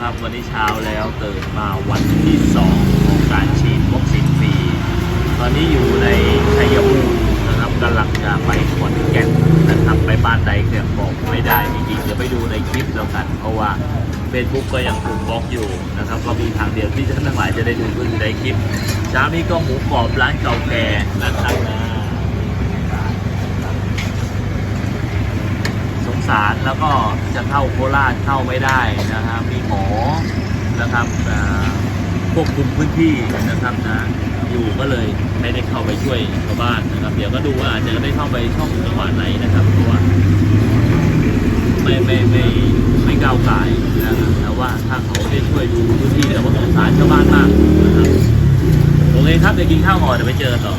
ครับวันนี้เช้าแล้วตื่นมาวันที่สองของการฉีดวัคซีนฟรีตอนนี้อยู่ในชัยภูมินะครับกำลังจะไปขอนแก่นนะครับไปบ้านใดเกือบบอกไม่ได้จริงๆเดี๋ยวไปดูในคลิปแล้วกัน เพราะว่าเฟซบุ๊กก็ยังถูกบล็อกอยู่นะครับก็มีทางเดียวที่ท่านทั้งหลายจะได้ดูก็คือในคลิปเช้านี้ก็หมูกรอบร้านเก่าแก่นะครับนะ สงสาร แล้วก็จะเข้าโคราชเข้าไม่ได้นะครับมีหมอนะครับควบคุมพื้นที่นะครับนะอยู่ก็เลยไม่ได้เข้าไปช่วยชาวบ้านนะครับ เดี๋ยวก็ดูว่าอาจจะได้เข้าไปช่องจังหวัดไหนนะครับเพราะว่าไม่ไม่ไม่ไม่ก้าวไก่นะครับแต่ว่าถ้าเขาได้ช่วยดูพื้นที่แต่ว่าสงสารชาวบ้านมากนะครับโอเคครับเดี๋ยวกินข้าวก่อเดี๋ยวไปเจอต่อ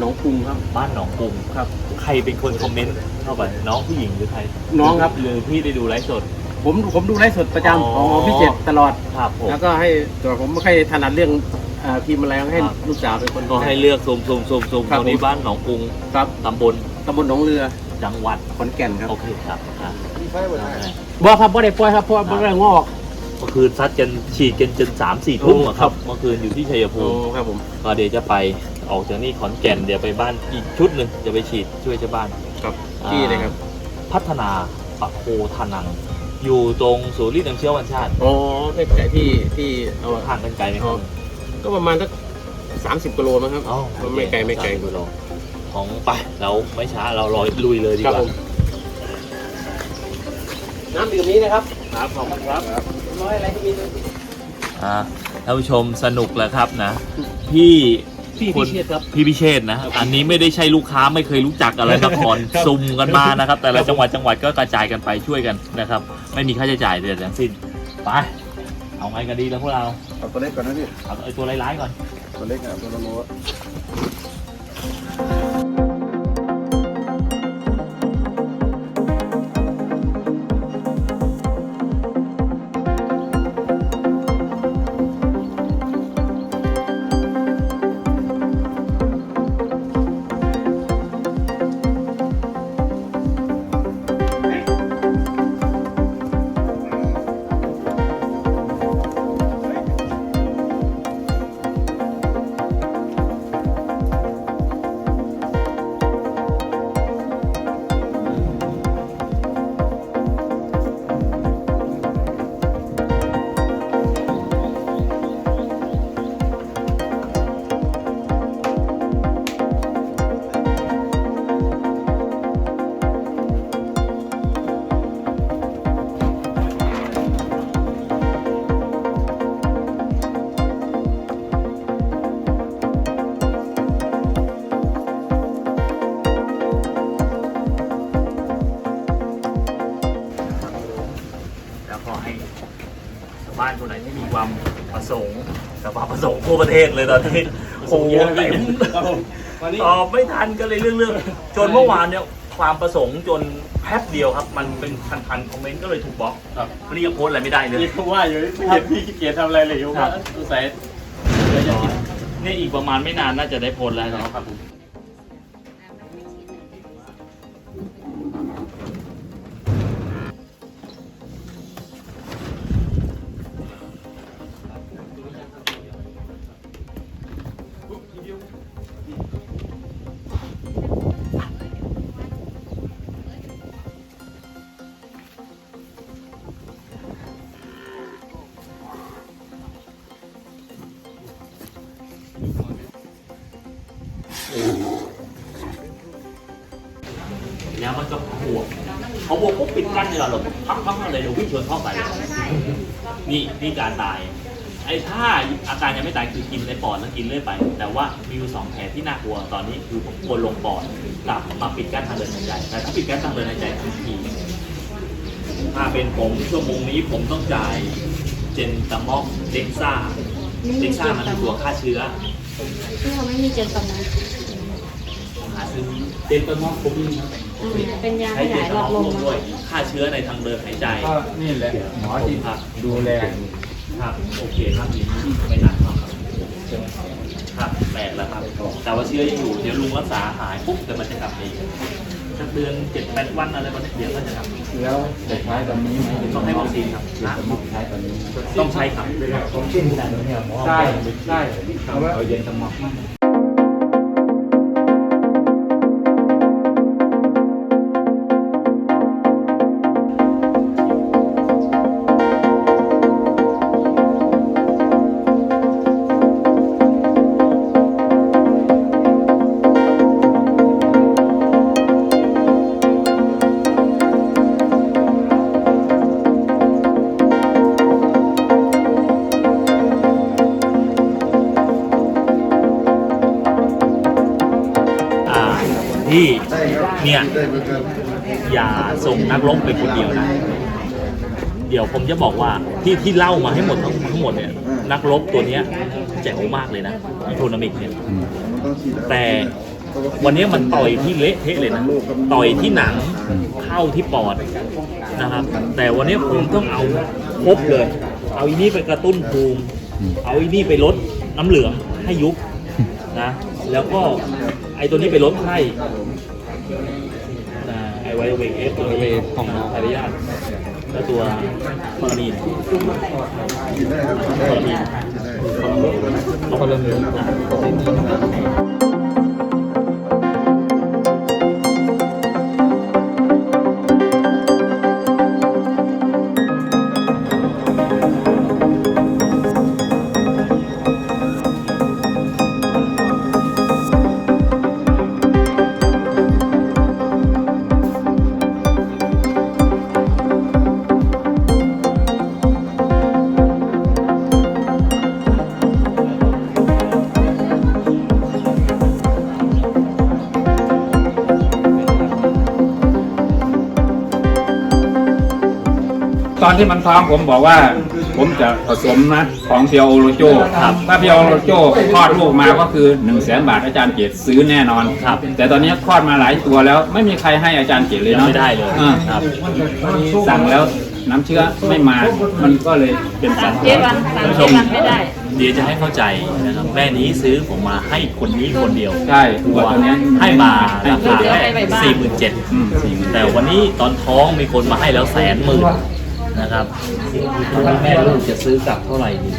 หนองกรุงครับ บ้านหนองกรุงครับ ใครเป็นคนคอมเมนต์เข้าไปน้องผู้หญิงหรือใครน้องครับ หรือพี่ได้ดูไลฟ์สด ผมผมดูไลฟ์สดประอ๋อจำของพี่เจ็ดตลอด ครับผม แล้วก็ให้แต่ผมไม่ค่อยถนัดเรื่องเอ่อพิมพ์อะไรให้ครับ ลูกสาวเป็นคนก็ให้เลือกซูมซูมซูมซูมครับตรงนี้ผมบ้านหนองกรุงครับตำบลตำบลหนองเรือจังหวัดขอนแก่นครับโอเคครับอะบ่ครับบ่ได้ปล่อยครับเพราะว่าบ่ได้งอก เมื่อคืนซัดกันฉีดกันจนสามสี่ทุ่มอะครับเมื่อคืนอยู่ที่ชัยภูโอ้มิครับผม ก็เดี๋ยวจะไปออกจากนี่ขอนแก่นเดี๋ยวไปบ้านอีกชุดหนึ่งจะไปฉีดช่วยชาวบ้านครับที่เลยครับ พัฒนาปะโคทานัง อยู่ตรงศูนย์รีดน้ำเชื้อวันชาติอ๋อใกล้ๆที่ที่เอาห่างกันไกลไหมครับก็ประมาณสักสามสิบกิโลมั้งครับ อ๋อไม่ไกลไม่ไกล สาสิบโลของไปเราไม่ช้าเราลอยลุยเลยดีครับกว่าผมน้ำดื่มนี้นะครับ ครับขอบคุณครับร้อยอะไรก็มีอ่าท่านผู้ชมสนุกแล้วครับนะ พี่พี่คนพิเชษครับ พี่พิเชษนะ อันนี้ไม่ได้ใช่ลูกค้าไม่เคยรู้จักอะไรมาก่อนซุ่มกันมานะครับ แต่ละจังหวัดจังหวัดก็กระจายกันไปช่วยกันนะครับ ไม่มีค่าใช้จ่ายใดๆทั้งสิ้นไปเอาไงกันดีแล้วพวกเราเอาตัวเล็กก่อนนะพี่เอาไอ้ตัวร้ายๆก่อนตัวเล็กอะตัวละโล ทั่วประเทศเลยตอนนี้โอ้โหเต็มครับผมวันนี้ตอบไม่ทันก็เลยเรื่องๆจนเมื่อวานเนี่ยความประสงค์จนแป๊บเดียวครับ มันเป็นพันๆคอมเมนต์ก็เลยถูกบล็อกครับวันนี้ยังโพสต์อะไรไม่ได้เลยนี่ผมว่าอยู่ที่เกียรพี่ขี้เกียจทำอะไรเลยอยู่ครัว่าบสงสัยเดี๋ยวจะกินนี่อีกประมาณไม่นานน่าจะได้โพสต์แล้วนะครับ ปุ๊บปิดกั้นเลยเหรอพักพักอะไรเราวิ่งชนเข้าไปเลยนี่นี่การตาย ไอ้ถ้าอาการยังไม่ตายคือกินในปอดแล้วกินเรื่อยไป แต่ว่ามีอยู่สองแผลที่น่ากลัวตอนนี้คือผมกลัวลงปอดกลับมาปิดกั้นทางเดินหายใจแต่ถ้าปิดกั้นทางเดินหายใจทันทีถ้าเป็นผมชั่วโมงนี้ผมต้องจ่ายเจนตามอกเด็กซ่าเด็กซ่ามันคือตัวฆ่าเชื้อที่เขาไม่มีเจนตอนนั้นาซื้อเต็มต้นมอกครบนี่ครับอืม เป็นยาใช้ขเจยายตหลมออดกลร่วมมด้วยฆ่าเชื้อในทางเดินหายใจก็นี่แหละหมอที่ครับดูแลครับโอเคครับทีนี้ไม่นานครับครับแปลกแล้วครับแต่ว่าเชื้อยังอยู่เดี๋ยวลุงรักษาหายปุ๊บเดี๋ยวมันจะกลับมาอีกสักเดือนเจ็ดแปดวันอะไรประมาณนี้เดี๋ยวก็จะกลับมาอีกแล้วจะใช้ตอนนี้ไหมต้องให้วัคซีนครับ จะมองใช้ตอนนี้ไหมต้องใช้ครับได้ได้เอาไว้เอาเย็นสมองมา เนี่ยอย่าส่งนักรบไปคนเดียวนะ เดี๋ยวผมจะบอกว่าที่ที่เล่ามาให้หมดทั้งทั้งหมดเนี่ย นักรบตัวเนี้ยแจ๋วมากเลยนะอีโทนามิกเนี่ยแต่วันนี้มันต่อยที่เละเทะเลยนะต่อยที่หนังเข้าที่ปอดนะครับ แต่วันนี้ผมต้องเอาครบเลย เอาอีนี่ไปกระตุ้นภูมิ เอาอีนี่ไปลดน้ำเหลืองให้ยุบนะ แล้วก็ไอตัวนี้ไปลดไข้ ไอไวเวกเอฟตัวนี้ของอริยาตแล้วตัวคอลามีนฉีดได้ครับฉีดได้คอลามีนฉีดได้คอลามีน อนที่มันท้องผมบอกว่า ผมจะผสมนะของเพียวโอโรโจครับถ้าเพียวโอโรโจคลอดลูกมาก็คือ1นึ่งแสนบาทอาจารย์เกตซื้อแน่นอนครับ แต่ตอนนี้คลอดมาหลายตัวแล้วไม่มีใครให้อาจารย์เกตเลยยังเนาะไม่ได้เลยอ่าครับสั่งแล้วน้ำเชื้อไม่มา มันก็เลยเป็นสาสัมตว์เจ็ดวันสามเจ็ดวันไม่ได้เดี๋ยวจะให้เข้าใจนะครับแม่นี้ซื้อผมมาให้คนนี้คนเดียวใช่ตัวตัวเนี้ยให้มาราคาเดี๋ยวแค่ให้ไปบ้านสี่หมื่นเจ็ดอืมสี่หมื่นแต่วันนี้ตอนท้องมีคนมาให้แล้วแสนหมื่น นะครับแม่ลูกจะซื้อกลับเท่าไหร่ดี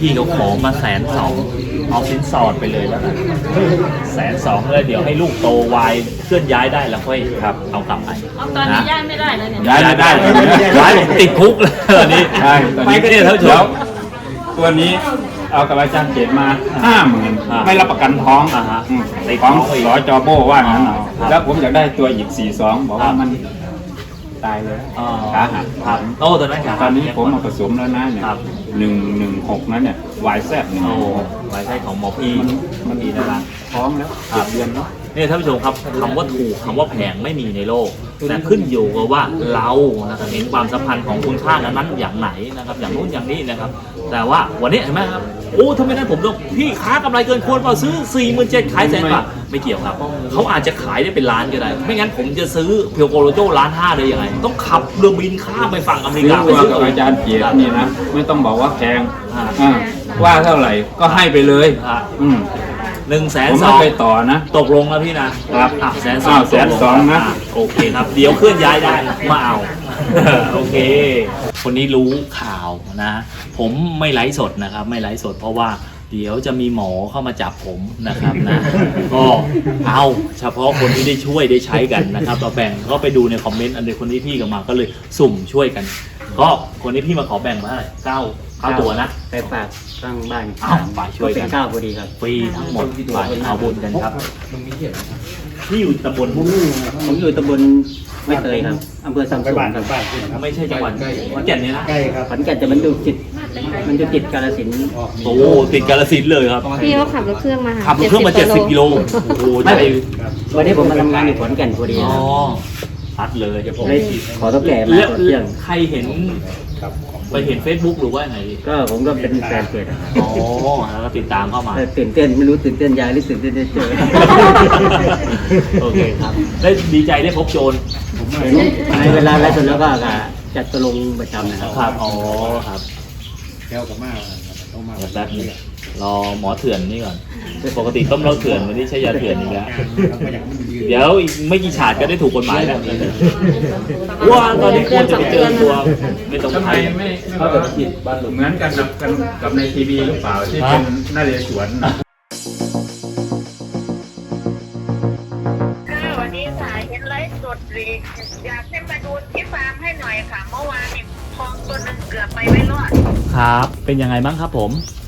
พี่เขาขอมาแสนสองเอาสินสอดไปเลยแล้วกันแสนสองเลยเดี๋ยวให้ลูกโตไวเคลื่อนย้ายได้แล้วค่อยครับ เอากลับไปเอาตอนนี้ย้ายไม่ได้เลยเนี่ยย้ายไม่ได้ย้ายผมติดคุกเลยตอนนี้ใช่ตอนนี้เนี่ยท่านผู้ชแล้วมตัวนี้เอากับอาจารย์เกตมาห้าหมื่นอ่าไม่รับประกันท้องอ่าฮะอืมติดของท้องอีกสอจอโบว่างั้นเอาครับแล้วผมอยากได้ตัวอีกสี่สองบอกว่ามัน ตายเลยอ๋อขาหักครับโอ้ตอนนั้นขาตอนนี้ผมมาผสมแล้วนะเนี่ยครับ หนึ่งหนึ่งหกนั้นเนี่ยวายแซบหนึ่งโอ้ไว้ใช่ของหมอพี่มันมันมีนะครัท้องแล้วครัเจ็บดเดือนแล้ว เนี่ยท่านผู้ชมครับคำว่าถูกคำว่าแพงไม่มีในโลกแต่ขึ้นอยู่กับว่าเรานะครับเห็นความสัมพันธ์ของคุณค่านั้นๆอย่างไหนนะครับ อย่างนู้นอย่างนี้นะครับ แต่ว่าวันนี้เห็นไหมครับโอ้ทำไมนั้นผมต้องพี่ค้ากำไรเกินควรเปล่าซื้อ4ี่หมื่นเจ็ดขายแสนกว่าไม่เกี่ยวครับเขาอาจจะขายได้เป็นล้านก็ได้ ไม่งั้นผมจะซื้อเพียวโกโลโจล้านห้าได้ยังไงต้องขับเรือบินข้ามไปฝั่งอเมริซื้อกาไปตัวซื้อกับอาจารย์เกียรตินี่นะไม่ต้องบอกว่าแพงอ่าอ่าว่าเท่าไหร่ก็ให้ไปเลยอ่าอืม หนึ่งแสนผมสไม่องไปต่อนะ ตกลงแล้วพี่นะครับอะแสนสองอ้าวแสนสองนะ โอเคครับ เดี๋ยวเคลื่อนย้ายได้มาเอา โอเค คนนี้รู้ข่าวนะ ผมไม่ไลฟ์สดนะครับ ไม่ไลฟ์สดเพราะว่าเดี๋ยวจะมีหมอเข้ามาจับผมนะครับนะ ก็เอาเฉพาะคนที่ได้ช่วยได้ใช้กันนะครับเราแบ่งก็ไปดูในคอมเมนต์อันเดียวคนที่พี่กับมาก็เลยสุ่มช่วยกัน ก็คนที่พี่มาขอแบ่งมาเท่าไหร่เก้า เก้าตัวนะ ไปฝากข้างบ้านอ้าวไปช่วยกันเป็นข้าวพอดีครับฟรีทั้งหมดไปเอาบุญกันครับที่อยู่ตำบลผมอยู่ตำบลไม่เคยครับอำเภอสังสุมครับไม่ใช่จังหวัดขอนแก่นเนี่ยนะขอนแก่นจะมันอยู่จิตมันอยู่จิตกาฬสินธุ์โอ้ติดกาลสินธุ์เลยครับพี่เขาขับรถเครื่องมาหาขับรถเครื่องมา 70กิโลโอ้โหจะไปวันนี้ผมมาทำงานอยู่ขอนแก่นพอดีอ๋อครับพัดเลยเลยขอต้องแก่มาแล้วตรวจเที่ยงใครเห็น ไปเห็น Facebook หรือว่าไงก็ผมก็เป็นแฟนเพจอะครับอ๋อแล้วก็ติดตามเข้ามา แต่ตื่นเต้นไม่รู้ตื่นเต้นยายหรือตื่นเต้นได้เจอ โอเคครับได้ดีใจได้พบโจรในเวลาไลฟ์สดแล้วก็จัดตกลงประจำนะครับ ครับ อ๋อครับ แก้วกับมาต้องมาเดี๋ยวแป๊บนึง รอหมอเถื่อนนี่ก่อน ปกติต้มเหล้าเถื่อนวันนี้ใช้ยาเถื่อนอีกแล้ว เดี๋ยวอีกไม่กี่ฉาดก็ได้ถูกกฎหมายแล้วว่าตอนนี้ควรจะไปเจอตัวไม่ต้องทำไมไทยไม่เขาจะผิดบ้านหลุมเหมือนกันกับกันกับในทีวีหรือเปล่าที่เป็นนาเรศวรค่ะวันนี้สายเห็นไลฟ์สดเลยอยากให้มาดูที่ฟาร์มให้หน่อยค่ะ เมื่อวานเนี่ยทองตัวหนึงเกือบไปไม่รอด ครับ เป็นยังไงบ้างครับผมก็รู้สึก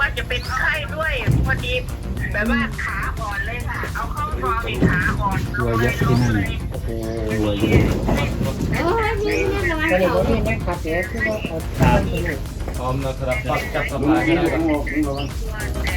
ว่าจะเป็นไข้ด้วยพอดีแบบว่าขาอ่อนเลยค่ะ เอาเข้าทองมีขาอ่อนลงเลยลงเลยโอ้โหรวยเยอะโอ้ยนี่นี่ประมาณเขา พร้อมนะครับปักจับสบายก็ไ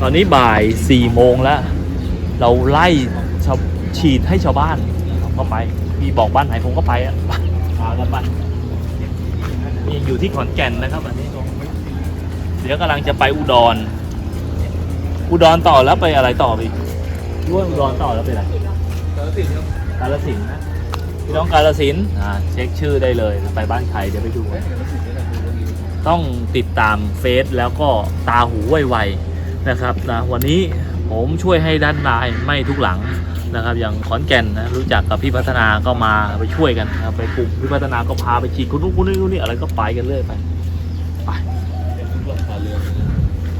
ตอนนี้บ่ายสี่โมงแล้ว เราไล่ฉีดให้ชาวบ้านเข้าไป มีบอกบ้านไหนผมก็ไปอะพากันไปนี่อยู่ที่ขอนแก่นนะครับอันนี้เดี๋ยวกำลังจะไปอุดร อุดรต่อแล้วไปอะไรต่อไปอีกร่วมอุดรต่อแล้วไปอะไรกาลสินธุ์นะพี่น้องกาลสินอ่าเช็คชื่อได้เลยไปบ้านใครเดี๋ยวไปดู ต้องติดตามเฟซแล้วก็ตาหูไวๆ นะครับนะวันนี้ผมช่วยให้ด้านนายไม่ทุกหลังนะครับ อย่างขอนแก่นนะรู้จักกับพี่พัฒนาก็มาไปช่วยกันนะครับไปกลุ่มพี่พัฒนาก็พาไปฉีดคนนู้นคนนี้คนนี้อะไรก็ไปกันเรื่อยไปไป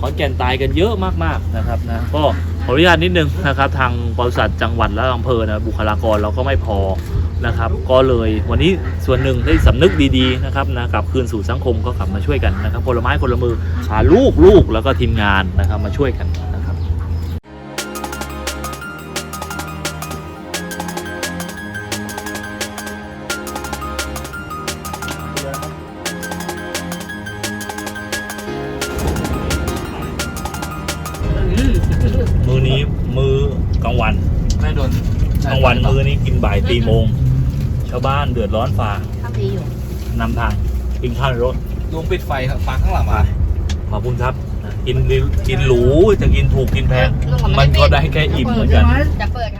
ขอนแก่นตายกันเยอะมากๆนะครับนะก็ขออนุญาตนิดนึงนะครับ ทางบริษัทจังหวัดและอำเภอนะบุคลากรเราก็ไม่พอ นะครับ ก็เลยวันนี้ส่วนหนึ่งได้สำนึกดีๆนะครับนะกลับคืนสู่สังคมก็กลับมาช่วยกันนะครับคนละไม้คนละมือพาลูกลูกแล้วก็ทีมงานนะครับมาช่วยกันนะครับมือนี้มือกลางวันไม่โดนกลางวันมือนี้กินบ่ายตีโมงชาวบ้านเดือดร้อนฝ่าทำดีอยู่นำทางกินข้าวในรถลุงปิดไฟครับฟังข้างหลังมาขอบคุณครับนะกินดิกินหรูจะกินถูกกินแพง มันก็ได้แค่อิ่มเหมือนกัน จะเปิดครับ